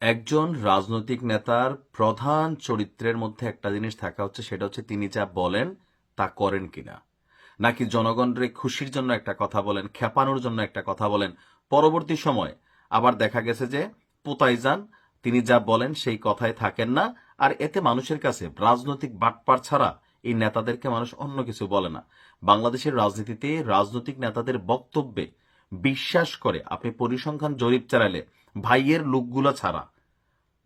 একজন রাজনৈতিক নেতার প্রধান চরিত্রের মধ্যে একটা জিনিস থাকা হচ্ছে, সেটা হচ্ছে তিনি যা বলেন তা করেন কিনা। নাকি জনগণের খুশির জন্য একটা কথা বলেন, খেপানোর জন্য একটা কথা বলেন। পরবর্তী সময় আবার দেখা গেছে যে পোতাই যান তিনি যা বলেন সেই কথায় থাকেন না। আর এতে মানুষের কাছে রাজনৈতিক বাটপার ছাড়া এই নেতাদেরকে মানুষ অন্য কিছু বলে না। বাংলাদেশের রাজনীতিতে রাজনৈতিক নেতাদের বক্তব্যে বিশ্বাস করে, আপনি পরিসংখ্যান জরিপ চালালে ভাইয়ের লুকগুলো ছাড়া।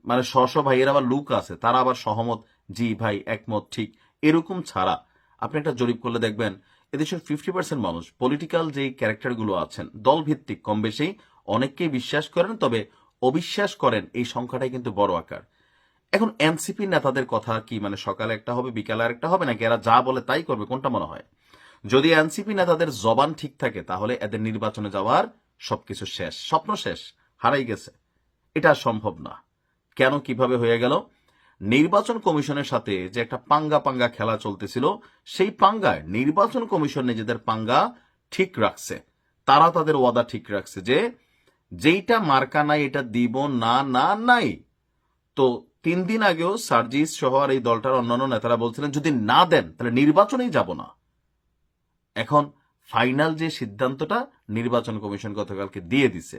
মানে স্ব ভাইয়ের আবার লুক আছে, তারা আবার সহমত, জি ভাই একমত, ঠিক, এরকম ছাড়া। আপনি একটা জরিপ করলে দেখবেন, এদেশের ফিফটি পার্সেন্ট মানুষ পলিটিক্যাল যেই ক্যারেক্টারগুলো আছেন, দলভিত্তিক, কম বেশি, অনেককেই বিশ্বাস করেন, তবে অবিশ্বাস করেন এই সংখ্যাটাই কিন্তু বড় আকার। এখন এনসিপি নেতাদের কথা কি মানে সকালে একটা হবে, বিকালে আরেকটা হবে, নাকি এরা যা বলে তাই করবে, কোনটা মনে হয়? যদি এনসিপি নেতাদের জবান ঠিক থাকে, তাহলে এদের নির্বাচনে যাওয়ার সবকিছু শেষ। স্বপ্ন শেষ, হারাই গেছে। এটা সম্ভব না। কেন, কীভাবে হয়ে গেল? নির্বাচন কমিশনের সাথে যে একটা পাঙ্গা পাঙ্গা খেলা চলতেছিল, সেই পাঙ্গায় নির্বাচন কমিশন নিজেদের পাঙ্গা ঠিক রাখছে। তারা তাদের ওয়াদা ঠিক রাখছে যে, যেইটা মার্কা নাই, এটা দিব, না না, নাই। তো তিন দিন আগেও সার্জিস সহ আর এই দলটার অন্যান্য নেতারা বলছিলেন, যদি না দেন, তাহলে নির্বাচনেই যাব না। এখন ফাইনাল যে সিদ্ধান্তটা নির্বাচন কমিশন গতকালকে দিয়ে দিছে।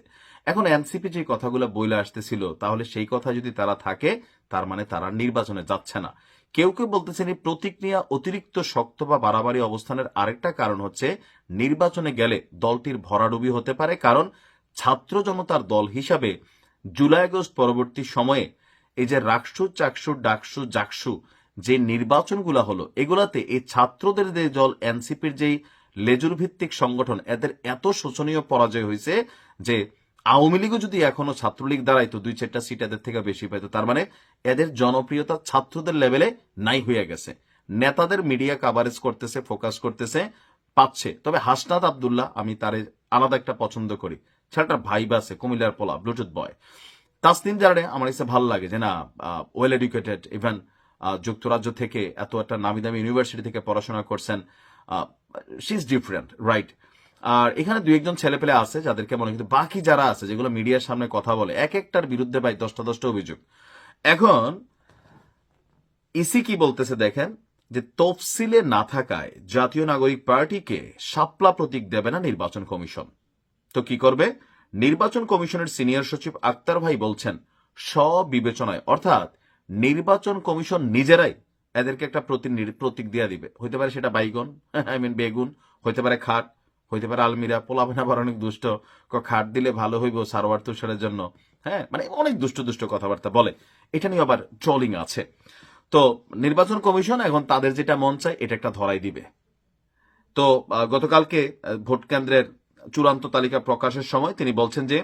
এখন এনসিপি যে কথাগুলো বইলে আসতেছিল, তাহলে সেই কথা যদি তারা থাকে, তার মানে তারা নির্বাচনে যাচ্ছে না। কেউ কেউ বলতেছেন এই প্রতিক্রিয়া অতিরিক্ত শক্ত বা বাড়াবাড়ি অবস্থানের আরেকটা কারণ হচ্ছে, নির্বাচনে গেলে দলটির ভরাডুবি হতে পারে, কারণ ছাত্র জনতার দল হিসাবে জুলাই আগস্ট পরবর্তী সময়ে এই যে রাকসু, চাকসু, ডাকসু, জাকসু যে নির্বাচনগুলো হলো, এগুলাতে এই ছাত্রদের যে দল এনসিপির যেই লেজুর ভিত্তিক সংগঠন, এদের এত শোচনীয় পরাজয় হয়েছে যে আওয়ামী লীগও যদি এখনও ছাত্রলীগ দাঁড়াইতো দুই চারটা সিট এদের থেকে বেশি পাইতো, তার মানে এদের জনপ্রিয়তা ছাত্রদের লেভেলে নাই হয়ে গেছে। নেতাদের মিডিয়া কাভারেজ করতেছে ফোকাস করতেছে, পাচ্ছে। তবে হাসনাত আবদুল্লাহ, আমি তার আলাদা একটা পছন্দ করি। ছেলেটার ভাই আছে, কুমিল্লার পোলা ব্লুটুথ বয় তাসনিম জানে আমার কাছে ভালো লাগে যে না ওয়েল এডুকেটেড ইভেন যুক্তরাজ্য থেকে এত একটা নামি দামি ইউনিভার্সিটি থেকে পড়াশোনা করছেন। শি ইজ ডিফারেন্ট রাইট আর এখানে দুই একজন ছেলেপেলে আছে যাদেরকে মনে কিন্তু বাকি যারা আছে, যেগুলো মিডিয়ার সামনে কথা বলে, এক একটার বিরুদ্ধে ভাই দশটা দশটা অভিযোগ। এখন, ইসি কি বলতেছে দেখেন, যে তফসিলে না থাকায় জাতীয় নাগরিক পার্টিকে শাপলা প্রতীক দেবে না নির্বাচন কমিশন। তো কি করবে? নির্বাচন কমিশনের সিনিয়র সচিব আক্তার ভাই বলছেন স্ববিবেচনায় অর্থাৎ নির্বাচন কমিশন নিজেরাই এদেরকে একটা প্রতি- প্রতীক দিয়ে দিবে। হইতে পারে সেটা বাইগন আই মিন বেগুন, হইতে পারে খাট, হইতে পারে আলমিরা পোলাবেন আবার অনেক দুষ্ট। খাট দিলে ভালো হইব সারোয়ার তুষারের জন্য। হ্যাঁ মানে অনেক দুষ্ট দুষ্ট কথাবার্তা বলে। এটা নিয়ে আবার ট্রলিং আছে। তো নির্বাচন কমিশন এখন তাদের যেটা মন চায়, এটা একটা ধরাই দিবে। তো গতকালকে ভোট কেন্দ্রের চূড়ান্ত তালিকা প্রকাশের সময় তিনি বলছেন যে,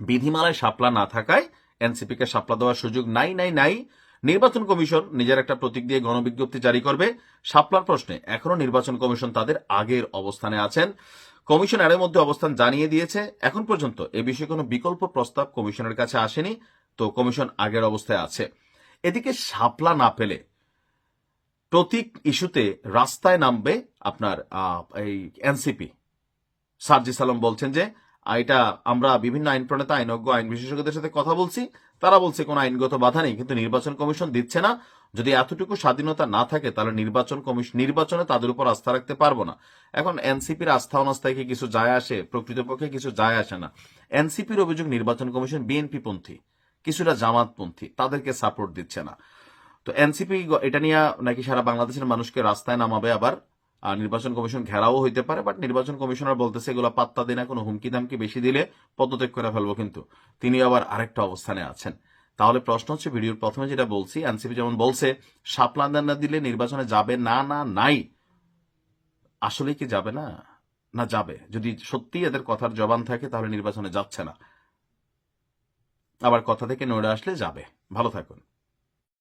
বিধিমালায় শাপলা না থাকায় এনসিপি কে শাপলা দেওয়ার সুযোগ নাই নাই নাই। নির্বাচন কমিশন নিজের একটা প্রতীক দিয়ে গণবিজ্ঞপ্তি জারি করবে। সাপলার প্রশ্নে, এখনও নির্বাচন কমিশন তাদের আগের অবস্থানে আছেন। কমিশন এর মধ্যে অবস্থান জানিয়ে দিয়েছে, এখন পর্যন্ত এ বিষয়ে কোনো বিকল্প প্রস্তাব কমিশনের কাছে আসেনি, তো কমিশন আগের অবস্থায় আছে। এদিকে সাপলা না পেলে প্রতীক ইস্যুতে রাস্তায় নামবে আপনার এই এনসিপি। সার্জি সালাম বলছেন যে এটা আমরা বিভিন্ন আইন প্রণেতা, আইনজ্ঞ, আইন বিশেষজ্ঞদের সাথে কথা বলছি। তারা বলছে, কোনো আইনগত বাধা নেই, কিন্তু নির্বাচন কমিশন দিচ্ছে না। যদি এতটুকু স্বাধীনতা না থাকে, তাহলে নির্বাচন কমিশন নির্বাচনে তাদের উপর আস্থা রাখতে পারব না। এখন এনসিপির আস্থা অনাস্থায় কি কিছু যায় আসে? প্রকৃতপক্ষে কিছু যায় আসে না। এনসিপির অভিযোগ, নির্বাচন কমিশন বিএনপি পন্থী কিছুটা জামাতপন্থী, তাদেরকে সাপোর্ট দিচ্ছে না। তো এনসিপি এটা নিয়ে নাকি সারা বাংলাদেশের মানুষকে রাস্তায় নামাবে আবার। নির্বাচন কমিশন ঘেরাও হইতে পারে বাট নির্বাচন কমিশনার বলতেছে এগুলো পাত্তা দিনা কোনো হুমকি দামকি বেশি দিলে পদত্যাগ করে ফেলব কিন্তু। তিনি আবার আরেকটা অবস্থানে আছেন। তাহলে প্রশ্ন হচ্ছে, ভিডিওর প্রথমে যেটা বলছি, এনসিপি যেমন বলছে সাপলান্দান না দিলে নির্বাচনে যাবে না না, নাই। আসলে কি যাবে না? না যাবে। যদি সত্যি এদের কথার জবান থাকে, তাহলে নির্বাচনে যাচ্ছে না। আবার কথা থেকে নড়ে আসলে যাবে। ভালো থাকুন।